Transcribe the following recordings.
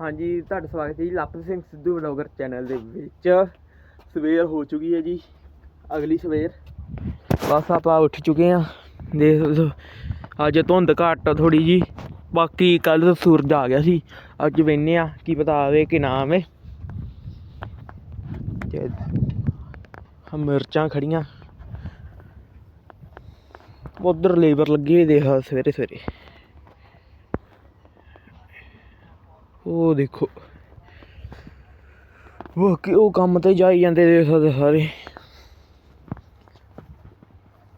ਹਾਂਜੀ, ਤੁਹਾਡਾ ਸਵਾਗਤ ਹੈ ਜੀ ਲਵਪ੍ਰੀਤ ਸਿੰਘ ਸਿੱਧੂ ਵਲੌਗਰ ਚੈਨਲ ਦੇ ਵਿੱਚ। ਸਵੇਰ ਹੋ ਚੁੱਕੀ ਹੈ ਜੀ, ਅਗਲੀ ਸਵੇਰ। ਬਸ ਆਪਾਂ ਉੱਠ ਚੁੱਕੇ ਆ ਦੇਖ ਸਕਦੇ ਅੱਜ ਧੁੰਦ ਘੱਟ ਥੋੜੀ ਜੀ ਬਾਕੀ ਕੱਲ ਸੂਰਜ ਆ ਗਿਆ ਸੀ। ਅੱਜ ਵੇਨੇ ਆ ਕੀ ਪਤਾ ਆਵੇ ਕਿ ਨਾ ਆਵੇ। ਤੇ ਮਿਰਚਾਂ ਖੜੀਆਂ ਉਧਰ ਲੇਬਰ ਲੱਗੀ ਹੋਈ ਦੇਖ ਸਵੇਰੇ ਸਵੇਰੇ ਉਹ ਦੇਖੋ। ਉਹ ਕਿ ਉਹ ਕੰਮ ਤੇ ਜਾਈ ਜਾਂਦੇ ਦੇਖ ਸਕਦੇ ਸਾਰੇ।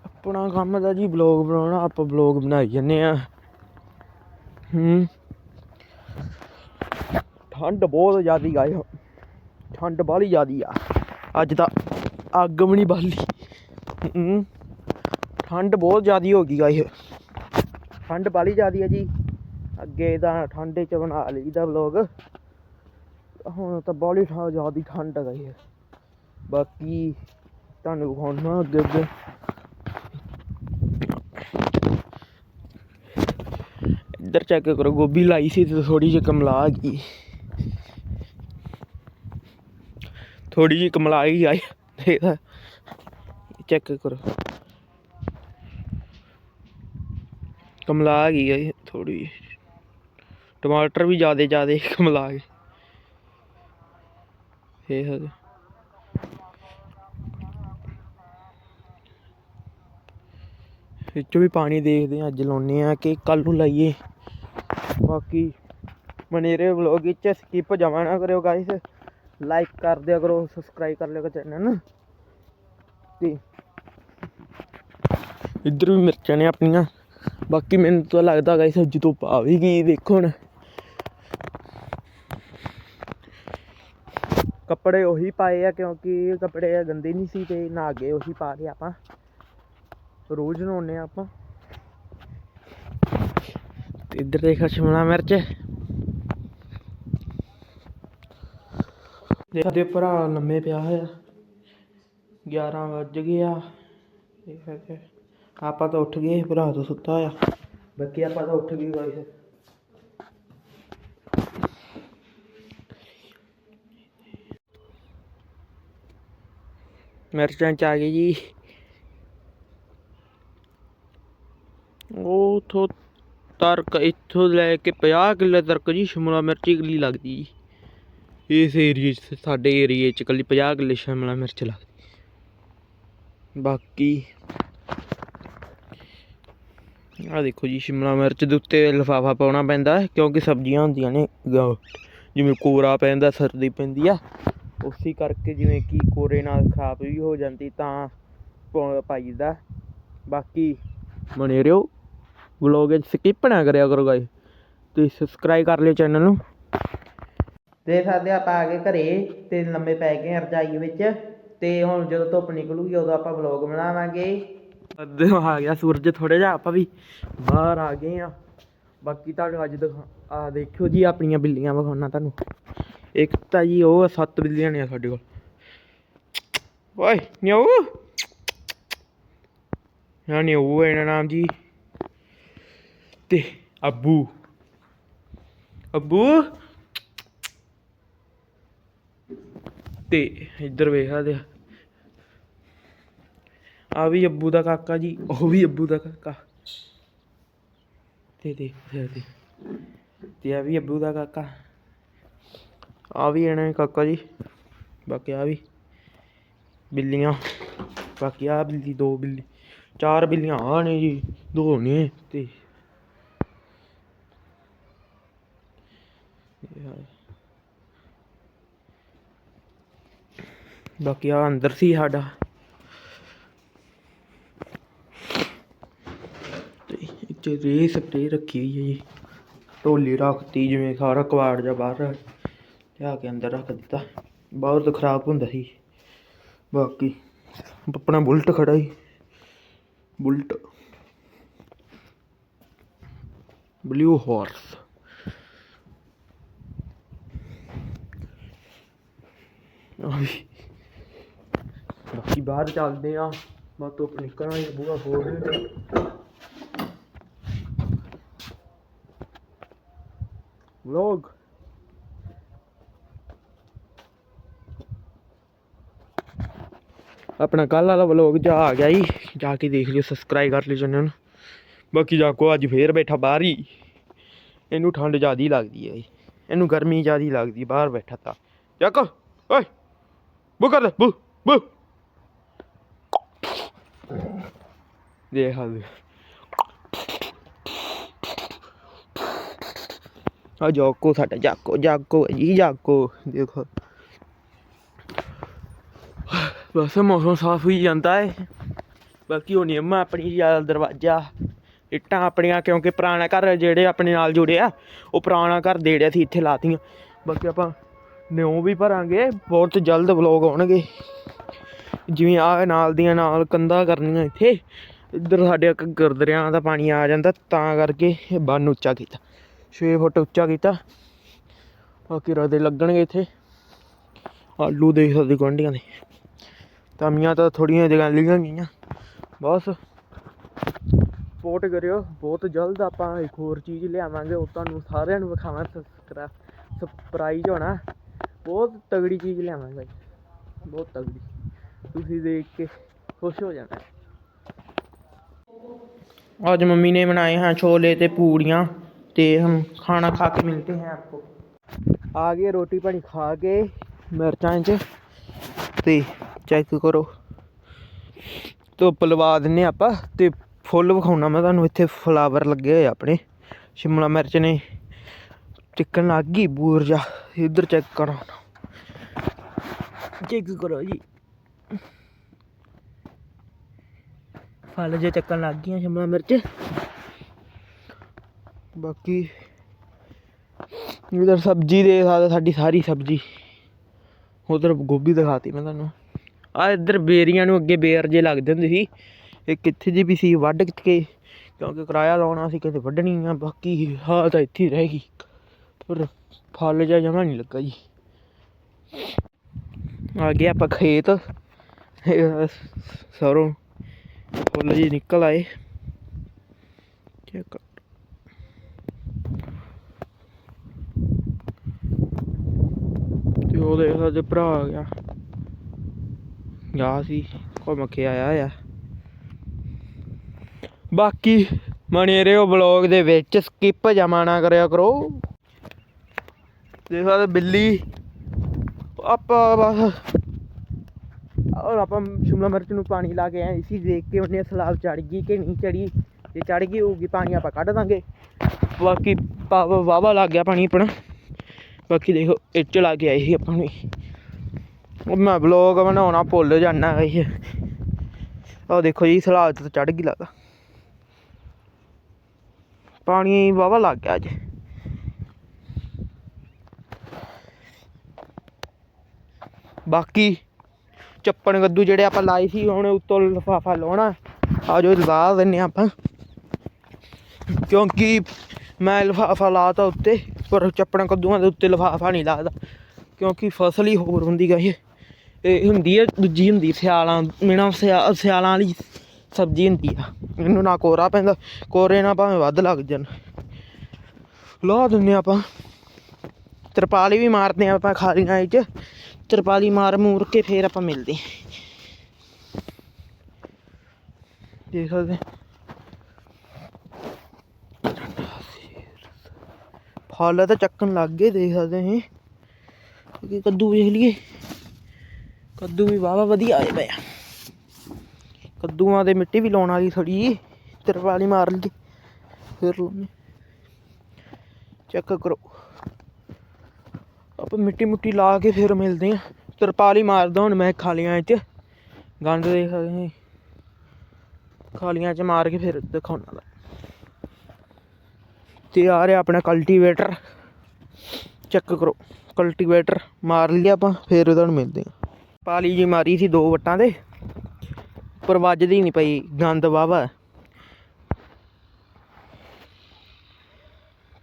ਆਪਣਾ ਕੰਮ ਦਾ ਜੀ ਬਲੌਗ ਬਣਾਉਣਾ, ਆਪਾਂ ਬਲੌਗ ਬਣਾਈ ਜਾਂਦੇ ਆ ਹੂੰ। ਠੰਡ ਬਹੁਤ ਜ਼ਿਆਦੀ ਗਾਇ ਠੰਡ ਬਾਹਲੀ ਜ਼ਿਆਦੀ ਆ। ਅੱਜ ਤਾਂ ਅੱਗ ਵੀ ਨਹੀਂ ਬਾਲੀ। ਹੂੰ। ਠੰਡ ਬਹੁਤ ਜ਼ਿਆਦੀ ਹੋ ਗਈ ਗਾਇ ਠੰਡ ਬਾਹਲੀ ਜ਼ਿਆਦੀ ਆ ਜੀ। ਅੱਗੇ ਤਾਂ ਠੰਡੇ ਚ ਬਣਾ ਲਈਦਾ ਵਲੋਗ ਹੁਣ ਤਾਂ ਬਾਹਲੀ ਠਾ ਠੰਡ ਹੈਗਾ ਇਹ ਬਾਕੀ ਤੁਹਾਨੂੰ ਵਿਖਾਉਣਾ ਅੱਗੇ ਅੱਗੇ। ਇੱਧਰ ਚੈੱਕ ਕਰੋ, ਗੋਭੀ ਲਾਈ ਸੀ ਤੇ ਥੋੜੀ ਜਿਹੀ ਕਮਲਾ ਆ ਗਈ। ਥੋੜੀ ਜਿਹੀ ਕਮਲਾ ਹੀ ਆਈ। ਦੇਖਦਾ ਚੈੱਕ ਕਰੋ। ਕਮਲਾ ਆ ਗਈ ਹੈ ਥੋੜੀ ਟਮਾਟਰ ਵੀ ਜਿਆਦੇ ਜਿਆਦੇ ਮਿਲਾ ਕੇ। ਇਹ ਹੈ ਵਿੱਚੋਂ ਵੀ ਪਾਣੀ ਦੇਖਦੇ ਆ ਅੱਜ ਲਾਉਨੇ ਆ ਕਿ ਕੱਲ ਨੂੰ ਲਾਈਏ। ਬਾਕੀ ਮਨੇਰੇ ਵਲੋਗ ਵਿੱਚ ਸਕਿਪ ਜਮਾ ਨਾ ਕਰਿਓ ਗਾਇਸ ਲਾਈਕ ਕਰ ਦਿਆ ਕਰੋ ਸਬਸਕ੍ਰਾਈਬ ਕਰ ਲਿਓ ਚੈਨਲ ਨੂੰ। ਤੇ ਇੱਧਰ ਵੀ ਮਿਰਚਾਂ ਨੇ ਆਪਣੀਆਂ। ਬਾਕੀ ਮੈਨੂੰ ਤਾਂ ਲੱਗਦਾ ਗਾਇਸ ਜਦੋਂ ਪਾ ਵੀ ਦੇਖੋ ਹੁਣ। ਕੱਪੜੇ ਉਹੀ ਪਾਏ ਆ ਕਿਉਂਕਿ ਕੱਪੜੇ ਗੰਦੇ ਨਹੀਂ ਸੀ ਤੇ ਨਹਾ ਕੇ ਉਹੀ ਪਾ ਲਏ ਆਪਾਂ। ਰੋਜ਼ ਨਹਾਉਂਦੇ ਆ ਆਪਾਂ। ਤੇ ਇੱਧਰ ਦੇਖਾ ਸ਼ਿਮਲਾ ਮਿਰਚ। ਦੇਖਦੇ ਭਰਾ ਲੰਮੇ ਪਿਆ ਹੋਇਆ। 11 ਵੱਜ ਗਿਆ ਆਪਾਂ ਤਾਂ ਉੱਠ ਗਏ, ਭਰਾ ਤੋਂ ਸੁੱਤਾ ਹੋਇਆ। ਬਾਕੀ ਆਪਾਂ ਤਾਂ ਉੱਠ ਗਏ ਗਾਇਸ ਮਿਰਚਾਂ ਚ ਆ ਗਈ ਜੀ। ਉਹ ਤੋਂ ਤਰਕ, ਇੱਥੋਂ ਲੈ ਕੇ 50 ਕਿੱਲੇ ਤਰਕ ਜੀ, ਸ਼ਿਮਲਾ ਮਿਰਚ ਇਕੱਲੀ ਲੱਗਦੀ ਜੀ। ਇਸ ਏਰੀਏ 'ਚ, ਸਾਡੇ ਏਰੀਏ 'ਚ ਇਕੱਲੀ 50 ਕਿੱਲੇ ਸ਼ਿਮਲਾ ਮਿਰਚ ਲੱਗਦੀ। ਬਾਕੀ ਆ ਦੇਖੋ ਜੀ, ਸ਼ਿਮਲਾ ਮਿਰਚ ਦੇ ਉੱਤੇ ਲਿਫਾਫਾ ਪਾਉਣਾ ਪੈਂਦਾ ਕਿਉਂਕਿ ਸਬਜ਼ੀਆਂ ਹੁੰਦੀਆਂ ਨੇ ਜਿਵੇਂ ਕੋਰਾ ਪੈਂਦਾ, ਸਰਦੀ ਪੈਂਦੀ ਆ। ਉਸੇ ਕਰਕੇ ਜਿਵੇਂ ਕਿ ਕੋਰੇ ਨਾਲ ਖਰਾਬ ਵੀ ਹੋ ਜਾਂਦੀ ਤਾਂ ਪਾਈਦਾ ਬਾਕੀ ਬਣੇ ਰਹੋ। ਵਲੋਗ ਸਕਿਪ ਨਾ ਕਰਿਆ ਕਰੋ ਗਾਇਸ ਤੇ ਸਬਸਕ੍ਰਾਈਬ ਕਰ ਲਿਓ ਚੈਨਲ ਨੂੰ। ਦੇਖ ਸਕਦੇ ਆਪਾਂ ਆ ਗਏ ਘਰੇ ਤੇ ਲੰਮੇ ਪੈ ਗਏ ਰਜਾਈ ਵਿੱਚ। ਤੇ ਹੁਣ ਜਦੋਂ ਧੁੱਪ ਨਿਕਲੂਗੀ ਉਦੋਂ ਆਪਾਂ ਵਲੌਗ ਬਣਾਵਾਂਗੇ। ਅੱਧੇ ਆ ਗਿਆ ਸੂਰਜ ਥੋੜਾ ਜਿਹਾ ਆਪਾਂ ਵੀ ਬਾਹਰ ਆ ਗਏ ਆ। ਬਾਕੀ ਤੁਹਾਨੂੰ ਅੱਜ ਦਿਖਾ ਆ ਦੇਖਿਓ ਜੀ ਆਪਣੀਆਂ ਬਿੱਲੀਆਂ ਵਿਖਾਉਣਾ ਤੁਹਾਨੂੰ। ਇੱਕ ਤਾਂ ਜੀ ਉਹ ਆ, ਸੱਤ ਬਿੱਲੀਆਂ ਨੇ ਸਾਡੇ ਕੋਲ। ਓਏ ਨਿਓ ਯਾ ਨਿਓ ਹੈ ਇਹਨਾਂ ਨਾਮ ਜੀ। ਤੇ ਅੱਬੂ। ਅੱਬੂ। ਤੇ ਇੱਧਰ ਵੇਖਾ ਦੇ ਆ ਵੀ ਅੱਬੂ ਦਾ ਕਾਕਾ ਜੀ ਉਹ ਵੀ ਅੱਬੂ ਦਾ ਕਾਕਾ। ਤੇ ਦੇ ਤੇ ਤੇ ਆ ਵੀ ਅੱਬੂ ਦਾ ਕਾਕਾ। ਆ ਵੀ ਇਹਨਾਂ ਕਾਕਾ ਜੀ। ਬਾਕੀ ਆ ਵੀ ਬਿੱਲੀਆਂ। ਬਾਕੀ ਆ ਬਿੱਲੀ, ਦੋ ਬਿੱਲੀ, ਚਾਰ ਬਿੱਲੀਆਂ ਆ ਨੇ ਜੀ, ਦੋ ਨੇ ਤੇ ਬਾਕੀ ਆ ਅੰਦਰ ਸੀ ਸਾਡਾ। ਤੇ ਇੱਥੇ ਰੇ ਸਪਰੇ ਰੱਖੀ ਹੋਈ ਹੈ ਜੀ। ਢੋਲੀ ਰੱਖਤੀ ਜਿਵੇਂ ਸਾਰਾ ਕਵਾੜ ਜਾ ਬਾਹਰ ਲਿਆ ਕੇ ਅੰਦਰ ਰੱਖ ਦਿੱਤਾ। ਬਾਹਰ ਤਾਂ ਖਰਾਬ ਹੁੰਦਾ ਸੀ। ਬਾਕੀ ਆਪਣਾ ਬੁਲਟ ਖੜਾ ਹੀ ਬੁਲਟ। Blue horse. ਬਾਕੀ ਬਾਹਰ ਚੱਲਦੇ ਆ ਮੈਂ ਧੁੱਪ ਨਿਕਲਣਾ ਹੀ ਬੂਹਾ ਖੋਲ ਰਿਹਾ ਵਲੌਗ। ਆਪਣਾ ਕੱਲ ਵਾਲਾ ਵਲੋਗ ਜਾ ਆ ਗਿਆ ਜੀ, ਜਾ ਕੇ ਦੇਖ ਲਿਓ ਸਬਸਕ੍ਰਾਈਬ ਕਰ ਲਿਓ ਚੈਨਲ ਨੂੰ ਬਾਕੀ ਜਾਕੋ, ਅੱਜ ਫੇਰ ਬੈਠਾ ਬਾਹਰ ਹੀ। ਇਹਨੂੰ ਠੰਡ ਜ਼ਿਆਦੀ ਲੱਗਦੀ ਹੈ ਇਹਨੂੰ ਗਰਮੀ ਜ਼ਿਆਦੀ ਲੱਗਦੀ ਬਾਹਰ ਬੈਠਾ ਤਾਂ। ਜਾਕੋ, ਓਏ ਬੂ ਕਰ ਬੂ ਬੂ ਦੇਖ ਆ ਆ ਜਾਕੋ, ਸਾਡਾ ਜਾਕੋ ਜਾਕੋ ਜੀ, ਜਾਕੋ। ਦੇਖੋ। ਬਸ ਮੌਸਮ ਸਾਫ਼ ਹੋਈ ਜਾਂਦਾ ਹੈ ਬਾਕੀ ਉਹ ਨਿਯਮਾਂ ਆਪਣੀ ਜ਼ਿਆਦਾ ਦਰਵਾਜ਼ਾ, ਇੱਟਾਂ ਆਪਣੀਆਂ, ਕਿਉਂਕਿ ਪੁਰਾਣਾ ਘਰ ਜਿਹੜੇ ਆਪਣੇ ਨਾਲ ਜੁੜੇ ਆ, ਉਹ ਪੁਰਾਣਾ ਘਰ ਦੇੜਿਆ ਸੀ, ਇੱਥੇ ਲਾਤੀਆਂ। ਬਾਕੀ ਆਪਾਂ ਨਿਉ ਵੀ ਭਰਾਂਗੇ, ਬਹੁਤ ਜਲਦ ਵਲੋਗ ਆਉਣਗੇ। ਜਿਵੇਂ ਆ ਨਾਲ ਦੀਆਂ ਨਾਲ ਕੰਧਾਂ ਕਰਨੀਆਂ ਇੱਥੇ, ਇੱਧਰ ਸਾਡੇ ਇੱਕ ਗੁਰਦਰਿਆਂ ਦਾ ਪਾਣੀ ਆ ਜਾਂਦਾ, ਤਾਂ ਕਰਕੇ ਇਹ ਬੰਨ ਉੱਚਾ ਕੀਤਾ। 6 ਫੁੱਟ ਉੱਚਾ ਕੀਤਾ। ਬਾਕੀ ਰਦੇ ਲੱਗਣਗੇ ਇੱਥੇ। ਆਲੂ ਦੇਖ ਸਕਦੇ ਗੁਆਂਢੀਆਂ ਦੇ। ਤਮੀਆਂ ਤਾਂ ਥੋੜੀਆਂ ਜਗ੍ਹਾ ਲਿਖੀਆਂ ਗਈਆਂ ਬਸ ਸਪੋਰਟ ਕਰਿਓ ਬਹੁਤ ਜਲਦ ਆਪਾਂ ਇੱਕ ਹੋਰ ਚੀਜ਼ ਲਿਆਵਾਂਗੇ ਉਹ ਤੁਹਾਨੂੰ ਸਾਰਿਆਂ ਨੂੰ ਵਿਖਾਵਾਂ ਸਰਪ੍ਰਾਈਜ਼ ਹੋਣਾ ਬਹੁਤ ਤਗੜੀ ਚੀਜ਼ ਲਿਆਵਾਂਗੇ ਭਾਈ ਬਹੁਤ ਤਗੜੀ ਤੁਸੀਂ ਦੇਖ ਕੇ ਖੁਸ਼ ਹੋ ਜਾਣਾ आज मम्मी ने बनाए हैं छोले ते पूड़ियाँ ते हम खाना खा के मिलते हैं आपको आ गए रोटी पानी खा के मिर्चां च ਤੇ ਚੈੱਕ ਕਰੋ। ਧੁੱਪ ਲਵਾ ਦਿੰਨੇ ਆਪਾਂ ਤੇ ਫੁੱਲ ਵਿਖਾਉਣਾ ਮੈਂ ਤੁਹਾਨੂੰ, ਇੱਥੇ ਫਲਾਵਰ ਲੱਗੇ ਹੋਏ ਆਪਣੇ। ਸ਼ਿਮਲਾ ਮਿਰਚ ਨੇ। ਚਿਕਨ ਲੱਗ ਗਈ ਬੂਰਜਾ ਇੱਧਰ ਚੈੱਕ ਕਰੋ। ਚੈੱਕ ਕਰੋ ਜੀ। ਫਲ ਜੇ ਚੱਕਣ ਲੱਗ ਗਈਆਂ ਸ਼ਿਮਲਾ ਮਿਰਚ। ਬਾਕੀ ਇਧਰ ਸਬਜ਼ੀ ਦੇ ਸਾਡੀ ਸਾਰੀ ਸਬਜ਼ੀ। ਉਧਰ ਗੋਭੀ ਦਿਖਾਤੀ ਮੈਂ ਤੁਹਾਨੂੰ। ਆ ਇੱਧਰ ਬੇਰੀਆਂ ਨੂੰ ਅੱਗੇ ਬੇਰ ਜੇ ਲੱਗਦੇ ਹੁੰਦੇ ਸੀ। ਇਹ ਕਿੱਥੇ ਜੀ ਵੀ ਸੀ, ਵੱਢ ਕੇ ਕਿਉਂਕਿ ਕਿਰਾਇਆ ਲਾਉਣਾ ਸੀ, ਕਿਤੇ ਵੱਢਣੀ ਆ, ਬਾਕੀ ਹਾਂ ਤਾਂ ਇੱਥੇ ਰਹਿ ਗਈ। ਪਰ ਫਲ ਜਿਹਾ ਜਮਾ ਨਹੀਂ ਲੱਗਾ ਜੀ। ਆ ਗਿਆ ਆਪਾਂ ਖੇਤ। ਸਰੋਂ ਫੁੱਲ ਜੀ ਨਿਕਲ ਆਏ। ਚੈੱਕ ਤੇ ਉਹ ਦੇਖ ਸਾਡੇ ਭਰਾ ਆ ਗਿਆ। ਗਿਆ ਸੀ, ਘੁੰਮ ਕੇ ਆਇਆ ਆ। ਬਾਕੀ ਬਣੇ ਰਹੋ ਬਲੌਗ ਦੇ ਵਿੱਚ ਸਕਿਪ ਜਮਾ ਨਾ ਕਰਿਆ ਕਰੋ। ਦੇਖ ਸਕਦੇ ਬਿੱਲੀ, ਆਪਾਂ ਬਸ। ਔਰ ਆਪਾਂ ਸ਼ਿਮਲਾ ਮਿਰਚ ਨੂੰ ਪਾਣੀ ਲਾ ਕੇ ਆਏ ਸੀ, ਦੇਖ ਕੇ ਉਹਨੇ ਸਲਾਬ ਚੜ ਗਈ ਕਿ ਨਹੀਂ ਚੜੀ ਜੇ ਚੜ ਗਈ ਹੋਊਗੀ, ਪਾਣੀ ਆਪਾਂ ਕੱਢ ਦਾਂਗੇ। ਬਾਕੀ ਪਾਵਾ ਵਾਵਾ ਲੱਗ ਗਿਆ ਪਾਣੀ ਆਪਣਾ। ਬਾਕੀ ਦੇਖੋ ਇਹ ਚ ਲਾ ਕੇ ਆਏ ਸੀ ਆਪਾਂ ਨੂੰ। ਉਹ ਮੈਂ ਵਲੌਗ ਬਣਾਉਣਾ ਭੁੱਲ ਜਾਣਾ ਗਈ ਉਹ ਦੇਖੋ ਜੀ ਸਲਾਬ ਤੇ ਚੜ ਗਈ ਲੱਗਦਾ। ਪਾਣੀ ਵਾਵਾ ਲੱਗ ਗਿਆ ਅੱਜ। ਬਾਕੀ ਚੱਪਣ ਕੱਦੂ ਜਿਹੜੇ ਆਪਾਂ ਲਾਏ ਸੀ, ਹੁਣ ਉੱਤੋਂ ਲਫਾਫਾ ਲਾਉਣਾ। ਆ ਜੋ ਲਾ ਦਿੰਨੇ ਆਪਾਂ। ਕਿਉਂਕਿ ਮੈਂ ਲਫਾਫਾ ਲਾਤਾ ਉੱਤੇ, ਪਰ ਚੱਪਣ ਕੱਦੂਆਂ ਦੇ ਉੱਤੇ ਲਫਾਫਾ ਨਹੀਂ ਲਾਦਾ। ਕਿਉਂਕਿ ਫਸਲ ਹੀ ਹੋਰ ਹੁੰਦੀ ਗਈ। ਇਹ ਹੁੰਦੀ ਹੈ ਦੂਜੀ ਹੁੰਦੀ ਸਿਆਲਾਂ, ਮੇਣਾ ਸਿਆ, ਸਿਆਲਾਂ ਵਾਲੀ ਸਬਜ਼ੀ ਹੁੰਦੀ ਆ। ਇਹਨੂੰ ਨਾ ਕੋਰਾ ਪੈਂਦਾ, ਕੋਰੇ ਨਾਲ ਭਾਵੇਂ ਵੱਧ ਲੱਗ ਜਾਣ। ਲਾ ਦਿੰਨੇ ਆਪਾਂ। ਤਰਪਾਲੀ ਵੀ ਮਾਰਦੇ ਆ ਆਪਾਂ ਖਾਲੀਆਂ ਵਿੱਚ। ਤਰਪਾਲੀ ਮਾਰ ਮੂਰ ਕੇ ਫੇਰ ਆਪਾਂ ਮਿਲਦੇ ਦੇਖ ਸਕਦੇ ਫਲ ਤਾਂ ਚੱਕਣ ਲੱਗ ਗਏ, ਦੇਖ ਸਕਦੇ ਹਾਂ ਕਿ ਕੱਦੂ ਵੇਖ ਲਈਏ। ਕੱਦੂ ਵੀ ਵਾਵਾ ਵਧੀਆ ਆਏ ਪਏ ਆ। ਕੱਦੂਆਂ ਦੇ ਮਿੱਟੀ ਵੀ ਲਾਉਣ ਵਾਲੀ ਥੋੜੀ ਤਰਪਾਲੀ ਮਾਰ ਲਈਏ, ਫਿਰ ਲਾਉਣੇ ਚੈੱਕ ਕਰੋ। ਆਪਾਂ ਮਿੱਟੀ ਮੁੱਟੀ ਲਾ ਕੇ ਫਿਰ ਮਿਲਦੇ ਆ ਤਰਪਾਲੀ ਮਾਰਦਾ ਹੁਣ ਮੈਂ ਖਾਲੀਆਂ 'ਚ ਗੰਦ ਦੇਖ ਸਕਦੇ ਖਾਲੀਆਂ 'ਚ ਮਾਰ ਕੇ ਫਿਰ ਦਿਖਾਉਣਾ ਦਾ ਤੇ ਆ ਰਿਹਾ ਆਪਣਾ ਕਲਟੀਵੇਟਰ ਚੈੱਕ ਕਰੋ। ਕਲਟੀਵੇਟਰ ਮਾਰ ਲਿਆ ਆਪਾਂ, ਫਿਰ ਉਹਨਾਂ ਨੂੰ ਮਿਲਦੇ ਆ ਪਾਲੀ ਜੀ ਮਾਰੀ ਸੀ ਦੋ ਵਟਾਂ ਦੇ ਪਰ ਵੱਜਦੀ ਨਹੀਂ ਪਈ, ਗੰਦ ਵਾਵਾ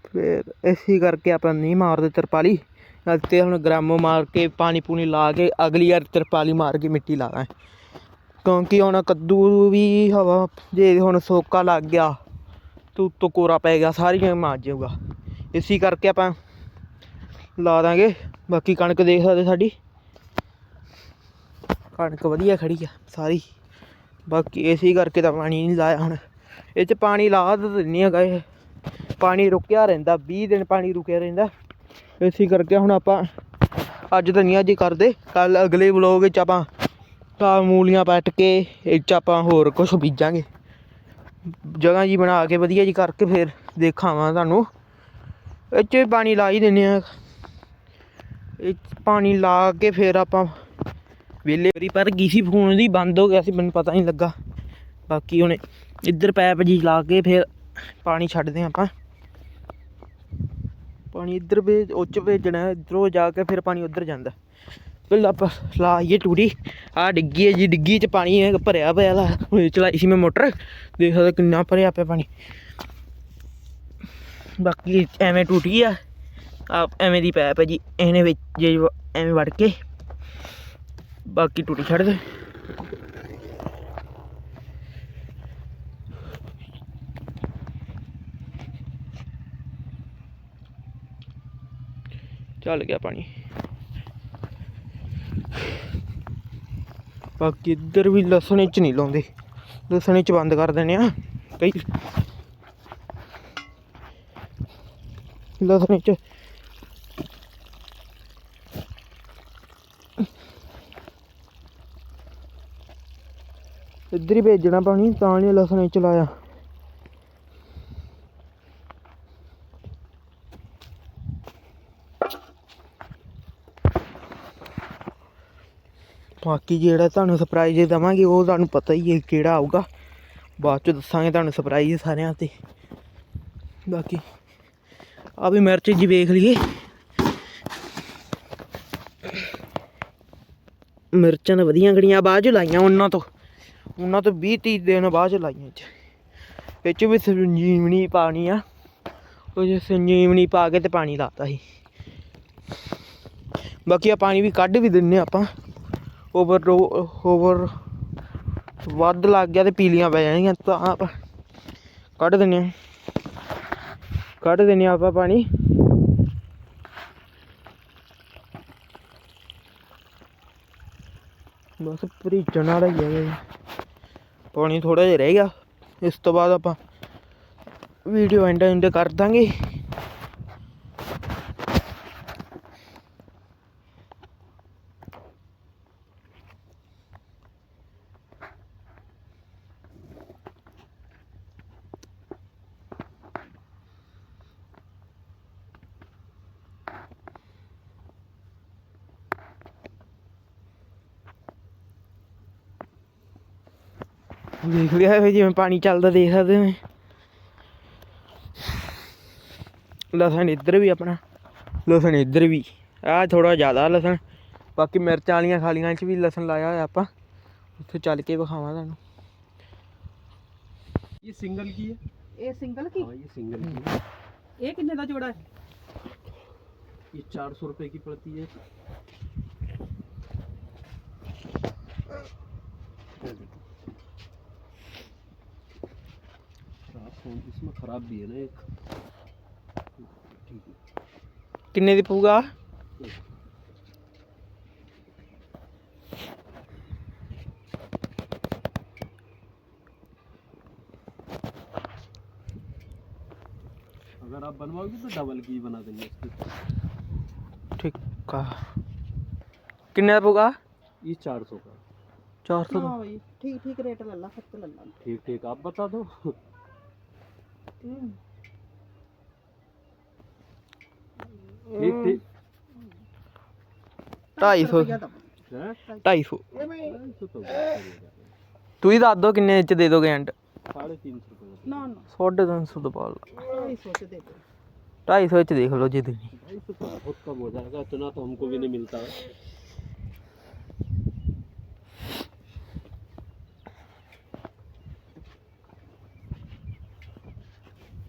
ਫਿਰ ਇਸੇ ਕਰਕੇ ਆਪਾਂ ਨਹੀਂ ਮਾਰਦੇ ਤਰਪਾਲੀ। ਤੇ ਹੁਣ ਗ੍ਰਾਮੋ ਮਾਰ ਕੇ ਪਾਣੀ ਪੂਣੀ ਲਾ ਕੇ ਅਗਲੀ ਵਾਰ ਤਰਪਾਲੀ ਮਾਰ ਕੇ ਮਿੱਟੀ ਲਾ ਦਾਂ ਕਿਉਂਕਿ ਹੁਣ ਕੱਦੂ ਵੀ ਹਵਾ, ਜੇ ਹੁਣ ਸੋਕਾ ਲੱਗ ਗਿਆ, ਤੇ ਉੱਤੋਂ ਕੋਰਾ ਪੈ ਗਿਆ, ਸਾਰੀਆਂ ਮਾਰ ਜਾਊਗਾ। ਇਸੇ ਕਰਕੇ ਆਪਾਂ ਲਾ ਦਾਂਗੇ। ਬਾਕੀ ਕਣਕ ਦੇਖ ਸਕਦੇ ਸਾਡੀ। ਕਣਕ ਵਧੀਆ ਖੜੀ ਆ ਸਾਰੀ। ਬਾਕੀ ਏਸੀ ਕਰਕੇ ਤਾਂ ਪਾਣੀ ਨਹੀਂ ਲਾਇਆ ਹੁਣ। ਇਹ ਚ ਪਾਣੀ ਲਾ ਤਾਂ ਦਿੰਨੀ ਹੈਗਾ ਇਹ ਪਾਣੀ ਰੁਕਿਆ ਰਹਿੰਦਾ 20 ਦਿਨ ਪਾਣੀ ਰੁਕਿਆ ਰਹਿੰਦਾ। ਏਸੀ ਕਰਕੇ ਹੁਣ ਆਪਾਂ ਅੱਜ ਤਾਂ ਨਹੀਂ ਅੱਜ ਹੀ ਕਰਦੇ ਕੱਲ ਅਗਲੇ ਵਲੋਗ ਵਿੱਚ ਆਪਾਂ ਤਾਂ ਮੂਲੀਆਂ ਪੱਟ ਕੇ, ਇਹ 'ਚ ਆਪਾਂ ਹੋਰ ਕੁਝ ਬੀਜਾਂਗੇ। ਜਗ੍ਹਾ ਜੀ ਬਣਾ ਕੇ ਵਧੀਆ ਜੀ ਕਰਕੇ ਫਿਰ ਦੇਖਾਵਾਂ ਤੁਹਾਨੂੰ। ਇਹ 'ਚ ਪਾਣੀ ਲਾ ਹੀ ਦਿੰਨੇ ਆ। ਇਹ ਪਾਣੀ ਲਾ ਕੇ ਫਿਰ ਆਪਾਂ ਵੇਲੇ ਵਾਰੀ ਪਰ ਗਈ ਸੀ, ਫੋਨ ਦੀ ਬੰਦ ਹੋ ਗਿਆ ਸੀ, ਮੈਨੂੰ ਪਤਾ ਨਹੀਂ ਲੱਗਾ। ਬਾਕੀ ਹੁਣ ਇੱਧਰ ਪੈਪ ਜੀ ਲਾ ਕੇ ਫਿਰ ਪਾਣੀ ਛੱਡਦੇ ਹਾਂ ਆਪਾਂ। ਪਾਣੀ ਇੱਧਰ ਭੇਜ ਉੱਚ ਭੇਜਣਾ, ਇੱਧਰੋਂ ਜਾ ਕੇ ਫਿਰ ਪਾਣੀ ਉੱਧਰ ਜਾਂਦਾ। ਪਹਿਲਾਂ ਆਪਾਂ ਲਾਈਏ ਟੂਟੀ ਆ ਡਿੱਗੀ ਹੈ ਜੀ, ਡਿੱਗੀ ਚ ਪਾਣੀ ਹੈ ਭਰਿਆ ਪਿਆ ਲਾ ਹੁਣ ਚਲਾਈ ਸੀ ਮੈਂ ਮੋਟਰ, ਦੇਖ ਸਕਦਾ ਕਿੰਨਾ ਭਰਿਆ ਪਿਆ ਪਾਣੀ। ਬਾਕੀ ਐਵੇਂ ਟੂਟੀ ਆ ਆ ਐਵੇਂ ਦੀ ਪੈਪ ਹੈ ਜੀ, ਇਹਨੇ ਵਿੱਚ ਜੇ ਐਵੇਂ ਵੜ ਕੇ ਬਾਕੀ ਟੁੱਟੀ ਛੱਡ ਦੇ। ਚੱਲ ਗਿਆ ਪਾਣੀ। ਬਾਕੀ ਇੱਧਰ ਵੀ ਲਸਣ ਚ ਨਹੀਂ ਲਾਉਂਦੇ। ਲਸਣ ਚ ਬੰਦ ਕਰ ਦਿੰਦੇ ਆ। ਕਈ ਲਸਣ ਚ ਇੱਧਰ ਹੀ ਭੇਜਣਾ ਪਾਣੀ ਤਾਂ ਨਹੀਂ ਲਸਣ ਚ ਲਾਇਆ ਬਾਕੀ ਜਿਹੜਾ ਤੁਹਾਨੂੰ ਸਰਪ੍ਰਾਈਜ਼ ਦਵਾਂਗੇ, ਉਹ ਤੁਹਾਨੂੰ ਪਤਾ ਹੀ ਹੈ ਕਿਹੜਾ ਆਊਗਾ। ਬਾਅਦ ਚ ਦੱਸਾਂਗੇ ਤੁਹਾਨੂੰ ਸਰਪ੍ਰਾਈਜ਼ ਸਾਰਿਆਂ ਤੇ। ਬਾਕੀ ਆ ਵੀ ਮਿਰਚ ਜੀ ਵੇਖ ਲਈਏ। ਮਿਰਚਾਂ ਤਾਂ ਵਧੀਆ ਗੜੀਆਂ, ਬਾਅਦ ਚ ਲਾਈਆਂ ਉਹਨਾਂ ਤੋਂ। ਉਹਨਾਂ ਤੋਂ 20 30 ਦਿਨ ਬਾਅਦ ਚ ਲਾਈਆਂ ਚ। ਇਹ ਚ ਵੀ ਸੰਜੀਵਨੀ ਪਾਣੀ ਆ। ਉਹ ਜੇ ਸੰਜੀਵਨੀ ਪਾ ਕੇ ਤੇ ਪਾਣੀ ਲਾਤਾ ਸੀ। ਬਾਕੀ ਆ ਪਾਣੀ ਵੀ ਕੱਢ ਵੀ ਦਿੰਨੇ ਆਪਾਂ। ਓਵਰ ਓਵਰ ਵੱਧ ਲੱਗ ਗਿਆ ਤੇ ਪੀਲੀਆਂ ਪੈ ਜਾਣਗੀਆਂ ਤਾਂ ਆਪਾਂ ਕੱਢ ਦਿੰਨੇ ਆ। ਕੱਢ ਦਿੰਨੇ ਆ ਆਪਾਂ ਪਾਣੀ। ਬਸ ਭਰੀਚਣ ਵਾਲਾ ਹੀ ਹੈਗਾ ਪਾਣੀ ਥੋੜਾ ਜਿਹਾ ਰਹਿ ਗਿਆ। ਇਸ ਤੋਂ ਬਾਅਦ ਆਪਾਂ ਵੀਡੀਓ ਐਂਡ ਐਂਡ ਕਰ ਦਾਂਗੇ। ਦੇਖ ਲਿਆ ਹੋਇਆ ਜਿਵੇਂ ਪਾਣੀ ਚੱਲਦਾ ਦੇਖ ਸਕਦੇ ਹੋ ਲਸਣ ਇੱਧਰ ਵੀ ਆਪਣਾ ਲਸਣ ਇੱਧਰ ਵੀ ਆ ਥੋੜਾ ਜ਼ਿਆਦਾ ਲਸਣ ਬਾਕੀ ਮਿਰਚਾਂ ਵਾਲੀਆਂ ਖਾਲੀਆਂ 'ਚ ਵੀ ਲਸਣ ਲਾਇਆ ਹੋਇਆ ਆਪਾਂ ਉੱਥੇ ਚੱਲ ਕੇ ਵਿਖਾਵਾਂ ਤੁਹਾਨੂੰ ये सिंगल की है ਇਹ ਸਿੰਗਲ ਕੀ हाँ ये सिंगल की है ਇਹ ਕਿੰਨੇ ਦਾ ਜੋੜਾ ਹੈ ये चार सौ रुपए की पड़ती है ये देखो। फ़ोन इसमें ख़राब भी है ना एक किन्ने दी पूगा अगर आप बनवाओगे तो डबल की बना देंगे ठीक का किन्ने कितने पूगा ये चार सौ का चार सौ ठीक ठीक रेट लल्ला सस्ते लल्ला ठीक ठीक आप बता दो ठीक ठीक 250 ਰੁਪਈਆ ਦਾ 250 ढाई सौ तो बहुत करेगा। ਤੁਸੀਂ ਦੱਸ ਦਿਓ ਕਿੰਨੇ ਚ ਦੇ ਦੋਗੇ ਐਂਡ साढ़े तीन सौ रुपये का ਨਾ ਨਾ 350 ਦਾ ਪਾਲ 250 ਚ ਦੇ ਦੇ 250 ਚ ਦੇਖ ਲਓ ਜੇ ਦੇਣੀ ढाई सौ तो बहुत कम हो जाएगा इतना तो हमको भी नहीं मिलता है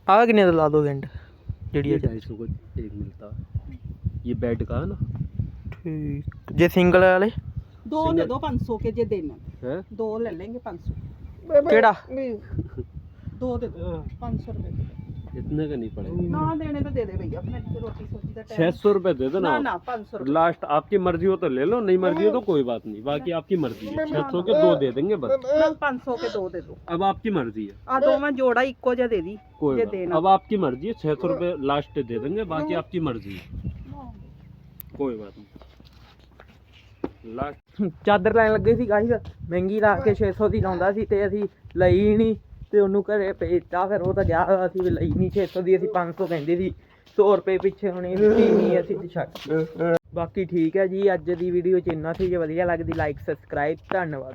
ਆਹ ਕਿੰਨੇ ਦਾ ਲਾ ਦੋਗੇ ਐਂਡ ਜਿਹੜੀ ये ਇਹ ढाई सौ का एक मिलता है ये बेड का है ना ਠੀਕ ਜੇ ਸਿੰਗਲ ਵਾਲੇ ਦੋ ਦੇ ਦੋ 500 ਕੇ ਜੇ ਦੇਣਾ है ਦੋ ਲੈ ਲੈਂਗੇ 500 ਕਿਹੜਾ ਦੋ ਦੇ ਦੋ 500 ਰੁਪਏ ਦੇ। इतने का नहीं पड़ेगा ਨਾ ਦੇਣੇ ਤਾਂ ਦੇ ਦੇ भैया अपने रोटी सब्जी का छह सौ रुपए दे दो ना ना ना पाँच सौ रुपये लास्ट आपकी मर्जी हो तो ले लो नहीं मर्जी हो तो कोई बात नहीं बाकी आपकी मर्जी है छह सौ के दो दे देंगे बस पाँच सौ के दो दे दो अब आपकी मर्जी है आ दो मैं जोड़ा इको जा दे दी कोई ये बात देना अब आपकी मर्जी है छह सौ रुपए लास्ट दे देंगे बाकी आपकी मर्जी है कोई बात नहीं लास्ट ਚਾਦਰ ਲੈਣ ਲੱਗੇ ਸੀ ਗਾਈਸ ਮਹਿੰਗੀ ਲਾ ਕੇ 600 ਦੀ ਲਾਉਂਦਾ ਸੀ ਤੇ ਅਸੀਂ ਲਈ ਹੀ ਨਹੀਂ ਤੇ ਉਹਨੂੰ ਘਰੇ ਭੇਜਤਾ ਫਿਰ ਉਹ ਤਾਂ ਗਿਆ ਹੋਇਆ ਸੀ ਵੀ ਲਈ ਨਹੀਂ 600 ਦੀ ਅਸੀਂ 500 ਕਹਿੰਦੇ ਸੀ 100 ਰੁਪਏ ਪਿੱਛੇ ਹੁਣੇ ਨਹੀਂ ਅਸੀਂ ਤੇ ਛੱਡ ਬਾਕੀ ਠੀਕ ਹੈ ਜੀ ਅੱਜ ਦੀ ਵੀਡੀਓ ਚ ਇੰਨਾ ਸੀ ਜੇ ਵਧੀਆ ਲੱਗਦੀ ਲਾਈਕ ਸਬਸਕ੍ਰਾਈਬ ਧੰਨਵਾਦ।